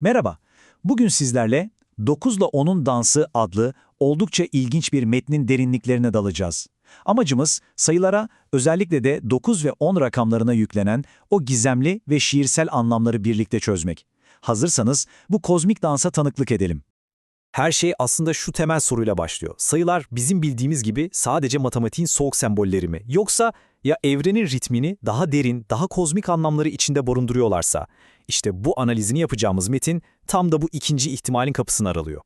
Merhaba. Bugün sizlerle 9 ile 10'un dansı adlı oldukça ilginç bir metnin derinliklerine dalacağız. Amacımız sayılara, özellikle de 9 ve 10 rakamlarına yüklenen o gizemli ve şiirsel anlamları birlikte çözmek. Hazırsanız bu kozmik dansa tanıklık edelim. Her şey aslında şu temel soruyla başlıyor. Sayılar bizim bildiğimiz gibi sadece matematiğin soğuk sembolleri mi? Yoksa ya evrenin ritmini daha derin, daha kozmik anlamları içinde barındırıyorlarsa? İşte bu analizini yapacağımız metin tam da bu ikinci ihtimalin kapısını aralıyor.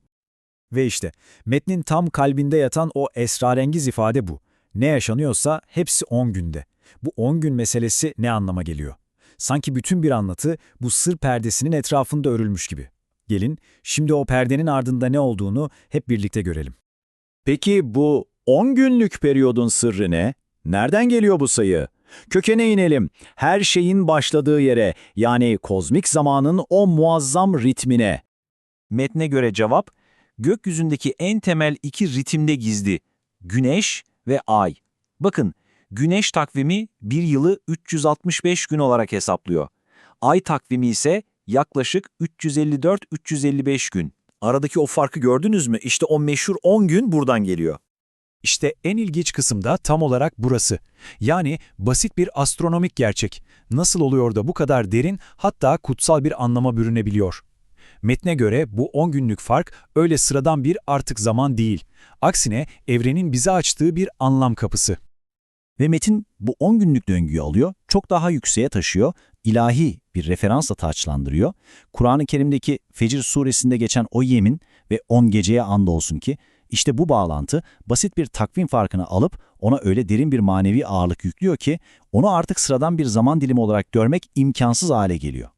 Ve işte metnin tam kalbinde yatan o esrarengiz ifade bu. Ne yaşanıyorsa hepsi 10 günde. Bu 10 gün meselesi ne anlama geliyor? Sanki bütün bir anlatı bu sır perdesinin etrafında örülmüş gibi. Gelin şimdi o perdenin ardında ne olduğunu hep birlikte görelim. Peki bu 10 günlük periyodun sırrı ne? Nereden geliyor bu sayı? Kökene inelim. Her şeyin başladığı yere, yani kozmik zamanın o muazzam ritmine. Metne göre cevap, gökyüzündeki en temel iki ritimde gizli, güneş ve ay. Bakın, güneş takvimi bir yılı 365 gün olarak hesaplıyor. Ay takvimi ise yaklaşık 354-355 gün. Aradaki o farkı gördünüz mü? İşte o meşhur 10 gün buradan geliyor. İşte en ilginç kısım da tam olarak burası. Yani basit bir astronomik gerçek. Nasıl oluyor da bu kadar derin hatta kutsal bir anlama bürünebiliyor? Metne göre bu 10 günlük fark öyle sıradan bir artık zaman değil. Aksine evrenin bize açtığı bir anlam kapısı. Ve metin bu 10 günlük döngüyü alıyor, çok daha yükseğe taşıyor, ilahi bir referansla taçlandırıyor. Kur'an-ı Kerim'deki Fecir suresinde geçen o yemin ve 10 geceye andolsun ki, işte bu bağlantı basit bir takvim farkını alıp ona öyle derin bir manevi ağırlık yüklüyor ki, onu artık sıradan bir zaman dilimi olarak görmek imkansız hale geliyor.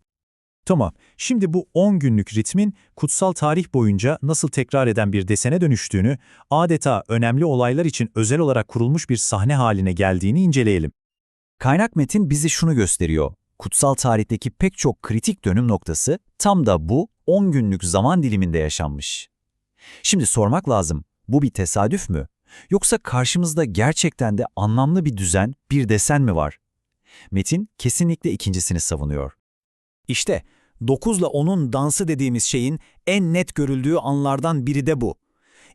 Tamam, şimdi bu 10 günlük ritmin kutsal tarih boyunca nasıl tekrar eden bir desene dönüştüğünü, adeta önemli olaylar için özel olarak kurulmuş bir sahne haline geldiğini inceleyelim. Kaynak metin bizi şunu gösteriyor. Kutsal tarihteki pek çok kritik dönüm noktası tam da bu 10 günlük zaman diliminde yaşanmış. Şimdi sormak lazım, bu bir tesadüf mü? Yoksa karşımızda gerçekten de anlamlı bir düzen, bir desen mi var? Metin kesinlikle ikincisini savunuyor. İşte 9 ile 10'un dansı dediğimiz şeyin en net görüldüğü anlardan biri de bu.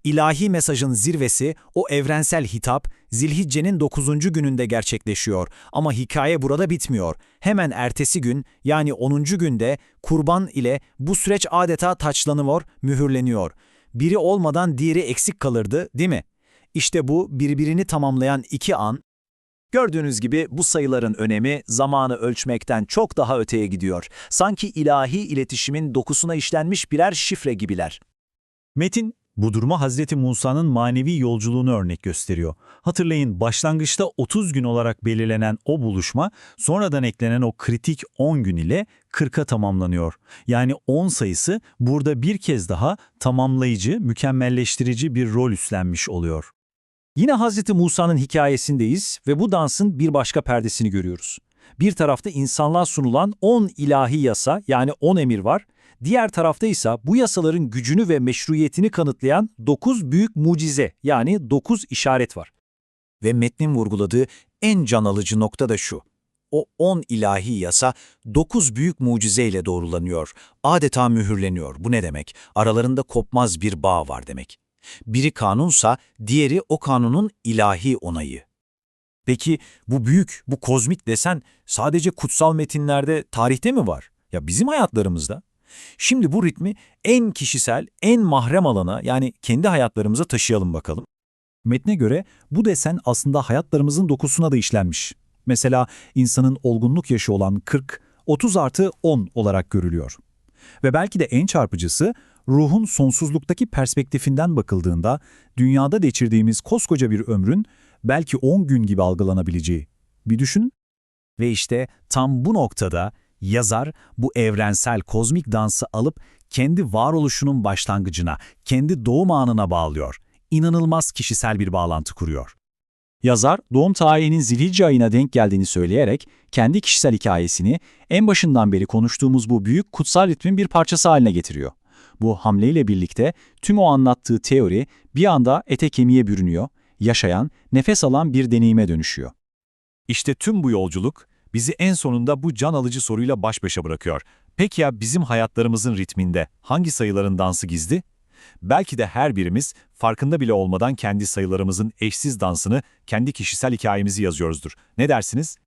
İlahi mesajın zirvesi, o evrensel hitap, Zilhicce'nin 9. gününde gerçekleşiyor. Ama hikaye burada bitmiyor. Hemen ertesi gün, yani 10. günde kurban ile bu süreç adeta taçlanıyor, mühürleniyor. Biri olmadan diğeri eksik kalırdı, değil mi? İşte bu birbirini tamamlayan iki an, Gördüğünüz gibi bu sayıların önemi zamanı ölçmekten çok daha öteye gidiyor. Sanki ilahi iletişimin dokusuna işlenmiş birer şifre gibiler. Metin, bu duruma Hazreti Musa'nın manevi yolculuğunu örnek gösteriyor. Hatırlayın başlangıçta 30 gün olarak belirlenen o buluşma, sonradan eklenen o kritik 10 gün ile 40'a tamamlanıyor. Yani 10 sayısı burada bir kez daha tamamlayıcı, mükemmelleştirici bir rol üstlenmiş oluyor. Yine Hazreti Musa'nın hikayesindeyiz ve bu dansın bir başka perdesini görüyoruz. Bir tarafta insanlığa sunulan 10 ilahi yasa yani 10 emir var, diğer tarafta ise bu yasaların gücünü ve meşruiyetini kanıtlayan 9 büyük mucize yani 9 işaret var. Ve metnin vurguladığı en can alıcı nokta da şu. O 10 ilahi yasa 9 büyük mucizeyle doğrulanıyor, adeta mühürleniyor. Bu ne demek? Aralarında kopmaz bir bağ var demek. Biri kanunsa diğeri o kanunun ilahi onayı. Peki bu büyük, bu kozmik desen sadece kutsal metinlerde, tarihte mi var? Ya bizim hayatlarımızda. Şimdi bu ritmi en kişisel, en mahrem alana yani kendi hayatlarımıza taşıyalım bakalım. Metne göre bu desen aslında hayatlarımızın dokusuna da işlenmiş. Mesela insanın olgunluk yaşı olan 40, 30 artı 10 olarak görülüyor. Ve belki de en çarpıcısı ruhun sonsuzluktaki perspektifinden bakıldığında dünyada geçirdiğimiz koskoca bir ömrün belki 10 gün gibi algılanabileceği. Bir düşünün. Ve işte tam bu noktada yazar bu evrensel kozmik dansı alıp kendi varoluşunun başlangıcına, kendi doğum anına bağlıyor. İnanılmaz kişisel bir bağlantı kuruyor. Yazar, doğum tarihinin zilhicce ayına denk geldiğini söyleyerek kendi kişisel hikayesini en başından beri konuştuğumuz bu büyük kutsal ritmin bir parçası haline getiriyor. Bu hamleyle birlikte tüm o anlattığı teori bir anda ete kemiğe bürünüyor, yaşayan, nefes alan bir deneyime dönüşüyor. İşte tüm bu yolculuk bizi en sonunda bu can alıcı soruyla baş başa bırakıyor. Peki ya bizim hayatlarımızın ritminde hangi sayıların dansı gizli? Belki de her birimiz farkında bile olmadan kendi sayılarımızın eşsiz dansını, kendi kişisel hikayemizi yazıyoruzdur. Ne dersiniz?